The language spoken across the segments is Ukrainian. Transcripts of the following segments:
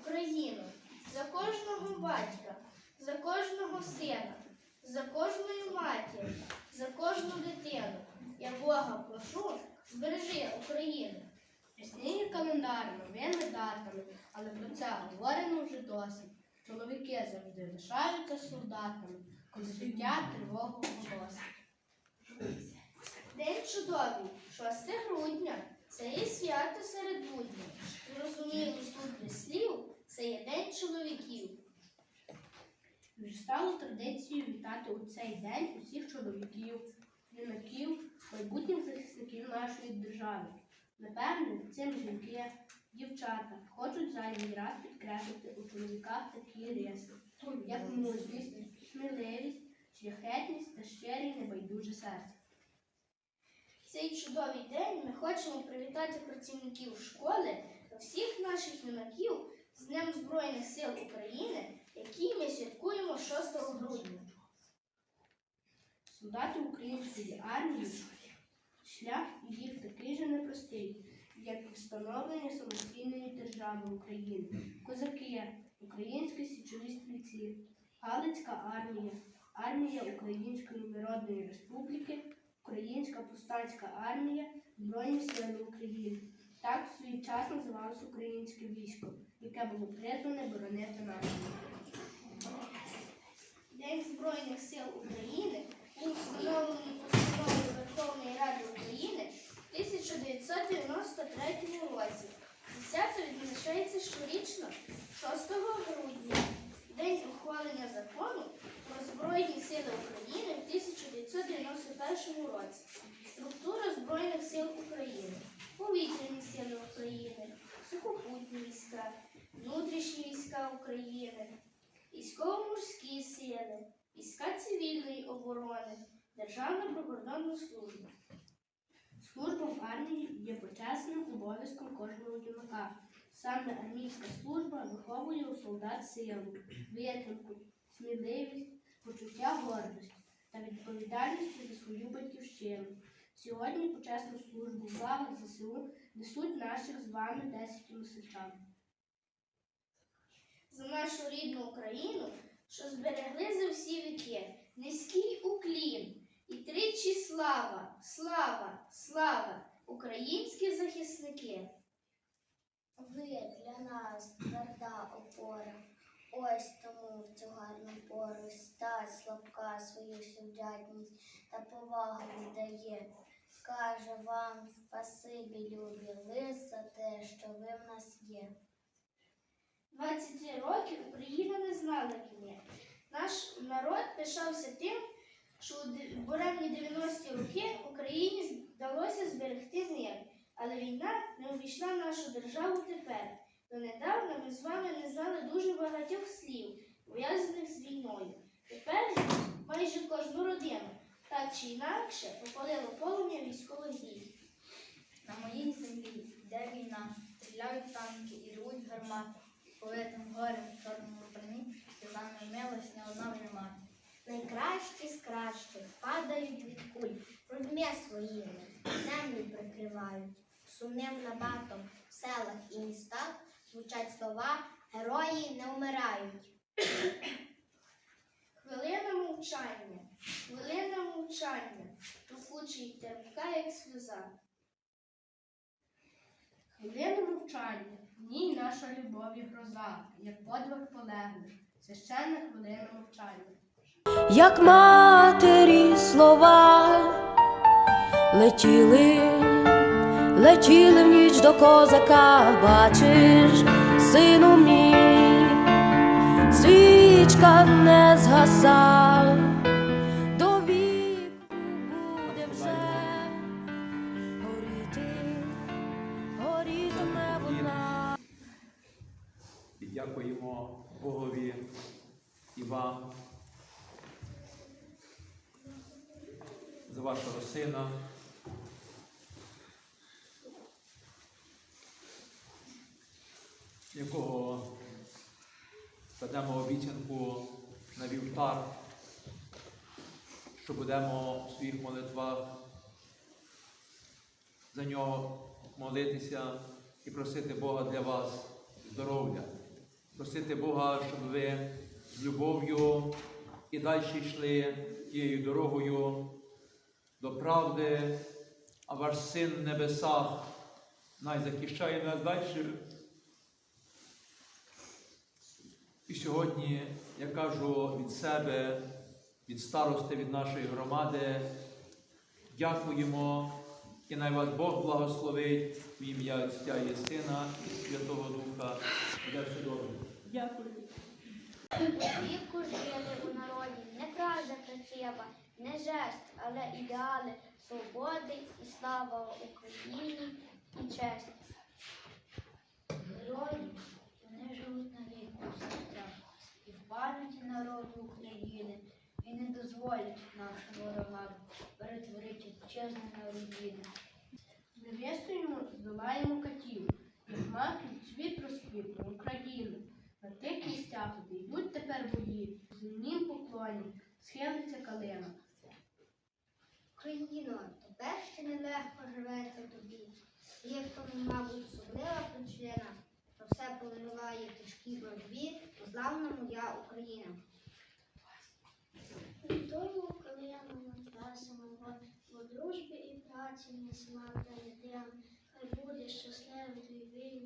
Україну, за кожного батька, за кожного сина, за кожною матір, за кожну дитину. Я Бога прошу, збережи Україну. Ясніє календарами, новими датами, але про це говорено вже досить. Чоловіки завжди лишаються солдатами, коли життя тривогу оголосить. День чудовий, 6 грудня, це є свято серед буднів. Зрозуміло тут слів, це є день чоловіків. Вже стало традицією вітати у цей день усіх чоловіків, юнаків, майбутніх захисників нашої держави. Напевне, цим жінки, дівчата хочуть зайвий раз підкреслити у чоловіках такі риси, як мужність, сміливість, шляхетність та щирі небайдуже серце. Цей чудовий день ми хочемо привітати працівників школи та всіх наших юнаків з Днем Збройних сил України, який ми святкуємо 6 грудня. Солдати української армії шлях їх такий же непростий, як і встановлення самостійної держави України. Козаки, українські січові стрільці, Галицька армія, армія Української Народної Республіки, Українська повстанська армія, Збройні Сили України. Так в свій час називалось українське військо, яке було призване боронити націю. День Збройних сил України був встановлений постановою Верховної Ради України в 1993 році. Свято відзначається щорічно 6 грудня, день ухвалення закону про Збройні сили України в 1991 році. Структура Збройних сил України, повітряні сили України, сухопутні війська, внутрішні війська України, військово-морські сили, війська цивільної оборони, Державна прикордонна служба. Служба в армії є почесним обов'язком кожного юнака. Саме армійська служба виховує у солдат силу, витримку, сміливість, почуття гордості та відповідальності за свою батьківщину. Сьогодні почесну службу в лавах ЗСУ несуть наших з вами 10 мисичан. За нашу рідну Україну, що зберегли за всі віки, низький уклін і тричі слава, слава, слава, українські захисники. Ви для нас тверда опора. Ось тому в цю гарну пору стать слабка свою сюдятність та повагу віддає. Каже вам спасибі, любі, лист за те, що ви в нас є. 23 роки Україна не знала війни. Наш народ пишався тим, що у буремні 90-ті роки Україні вдалося зберегти мир. Але війна не обійшла нашу державу тепер. Донедавна ми з вами не знали дуже багатьох слів, пов'язаних з війною. Тепер майже кожну родину так чи інакше попалило полум'я військових дій. На моїй землі йде війна, стріляють танки і рвуть гармати. Повитим горем в чорному броні, нами милость не одна вже мати. Найкращі з кращих падають від куль, грудьми своїми, землю прикривають. Сумним набатом в селах і містах звучать слова Герої не вмирають. Хвилина мовчання, хвилина мовчання, трухуча й терпка, як сльоза. Хвилина мовчання, в ній наша любов і гроза, як подвиг полеглих, священна хвилина мовчання. як матері слова, летіли, летіли в ніч до козака, бачиш, сину мій, свічка не згаса, до віку буде вже горіти, горітиме вона. Дякуємо Богові і вам за вашого сина. Якого кладемо обіцянку на вівтар, що будемо в своїх молитвах за нього молитися і просити Бога для вас здоров'я, просити Бога, щоб ви з любов'ю і далі йшли тією дорогою до правди, а ваш син в небесах най захищає нас далі. І сьогодні я кажу від себе, від старости, від нашої громади, дякуємо і най вас Бог благословить в ім'я Отця і Сина і Святого Духа. Буде все добре. Віку жили у народі не правда красива, не жест, але ідеали свободи і слава Україні і честь. Герої, вони живуть навік у і в пам'яті народу України і не дозволять нашим ворогам перетворити чесне на руїни. Невістою здолаємо катів, як маків цвіт розквітне Україну. На тих місцях, йдуть тепер бої, в земнім поклоні схилиться калина. Україно, тепер ще нелегко живеться тобі. Є в тому, мабуть, особлива причина, що все поливає в тяжкій боротьбі, славному моя Україна. Вітаю Україну самого по дружбі і праці не смак та єдин. Хай буде щасливим твій вільний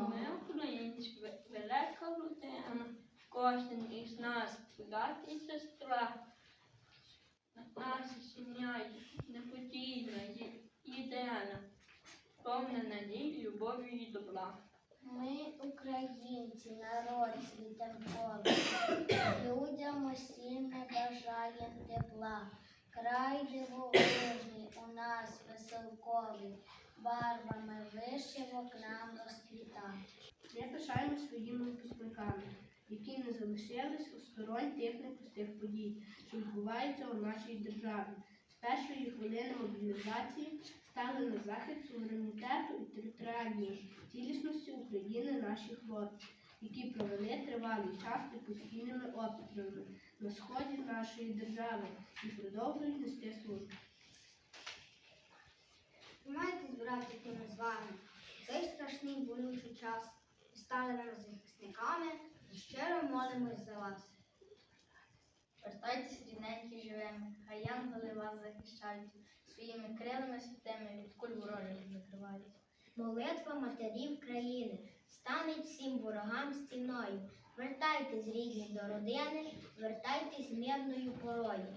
Ми українські велика родина, кожен із нас брат і сестра. Наша сім'я неподільна, є- єдина, повна надій, любові і добра. Ми, українці, народ світанковий, людям усім не бажаєм тепла. Край дивовижний у нас веселковий, барвами вишивок нам розквіта. Ми пишаємо своїми випускниками, які не залишились осторонь тих непростих подій, що відбуваються у нашій державі. З першої хвилини мобілізації стали на захист суверенітету і територіальної цілісності України наші хлопці, які провели тривалий час під постійними обстрілами на сході нашої держави і продовжують нести службу. Тримайтесь, братики, ми з вами. Цей страшний болючий час ви стали нам захисниками і щиро молимось за вас. Вертайтесь рідненькі живими, хай янголи вас захищають, своїми крилами святими від куль ворожих закривають. Молитва матерів країни стане всім ворогам стіною. Вертайтесь, рідні, до родини, вертайтесь мирною порою.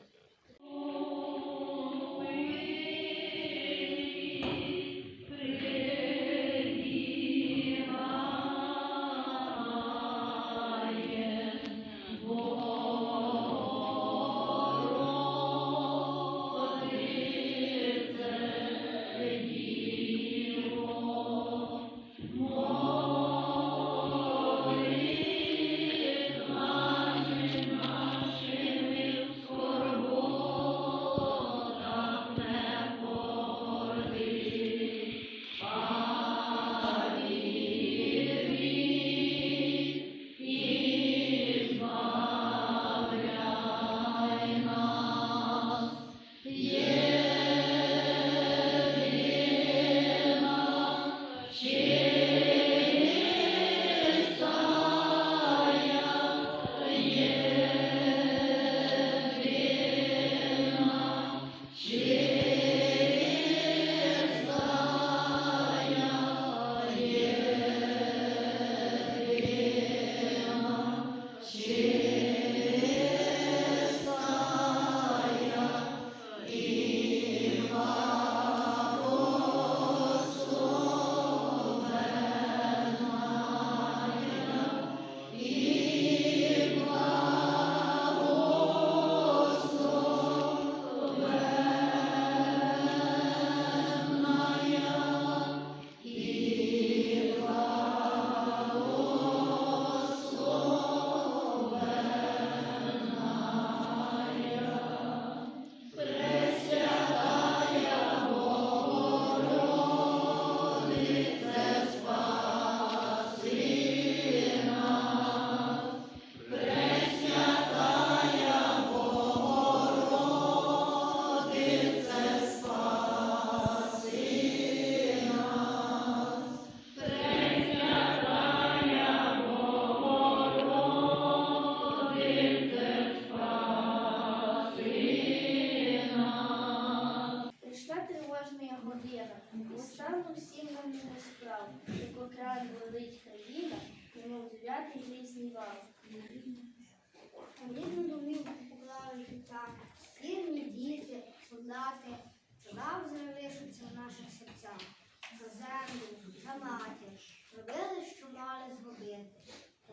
Матір, робили, що мали зробити.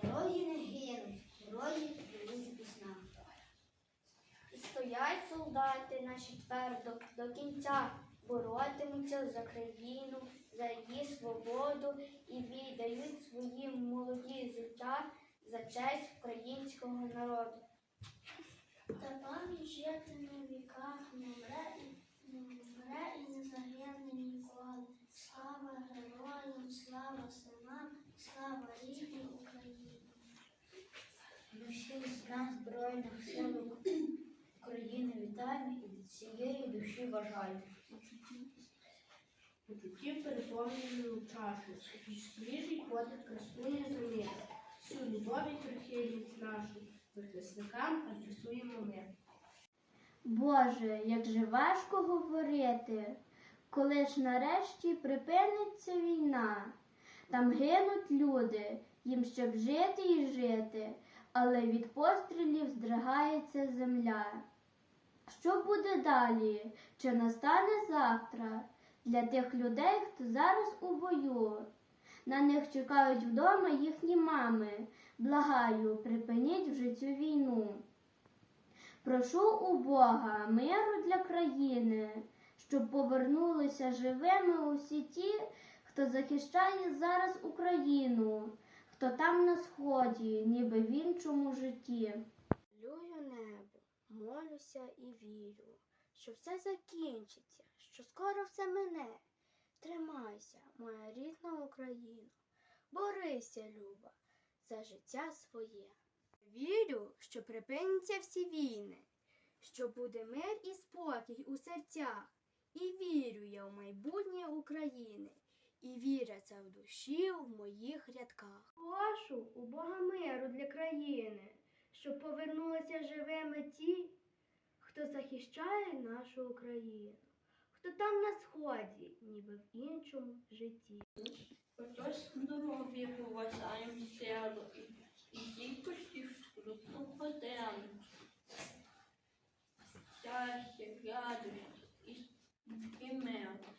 Герої не гинуть, герої живуть у піснях. І стоять солдати наші твердо до кінця, боротимуться за країну, за її свободу і віддають свої молоді життя за честь українського народу. Та пам'ять житиме в віках, не вмре і не загине ніколи. Слава героям, слава синам, слава рідній Україні. Всі з нас Збройних сил України вітаємо і від цієї душі бажаємо. Почуттів переповненої чашу, свіжий подих красує землі, всю любов і прихильність нашу захисникам адресуємо ми. Боже, як же важко говорити, коли ж нарешті припиниться війна. Там гинуть люди, їм щоб жити і жити, але від пострілів здригається земля. Що буде далі? Чи настане завтра для тих людей, хто зараз у бою? На них чекають вдома їхні мами. Благаю, припиніть вже цю війну. Прошу у Бога миру для країни, щоб повернулися живими усі ті, хто захищає зараз Україну, хто там на сході, ніби в іншому житті. Люю небо, молюся і вірю, що все закінчиться, що скоро все мине. Тримайся, моя рідна Україна, борися, Люба, за життя своє. Вірю, що припиняться всі війни, що буде мир і спокій у серцях. І вірю я в майбутнє України, і віря це в душі в моїх рядках. Прошу у Бога миру для країни, щоб повернулися живими ті, хто захищає нашу Україну, хто там на сході, ніби в іншому житті. Отож здоров'я поважаємо силу і кількості скрутну подему. Щастя, радості і, і миру.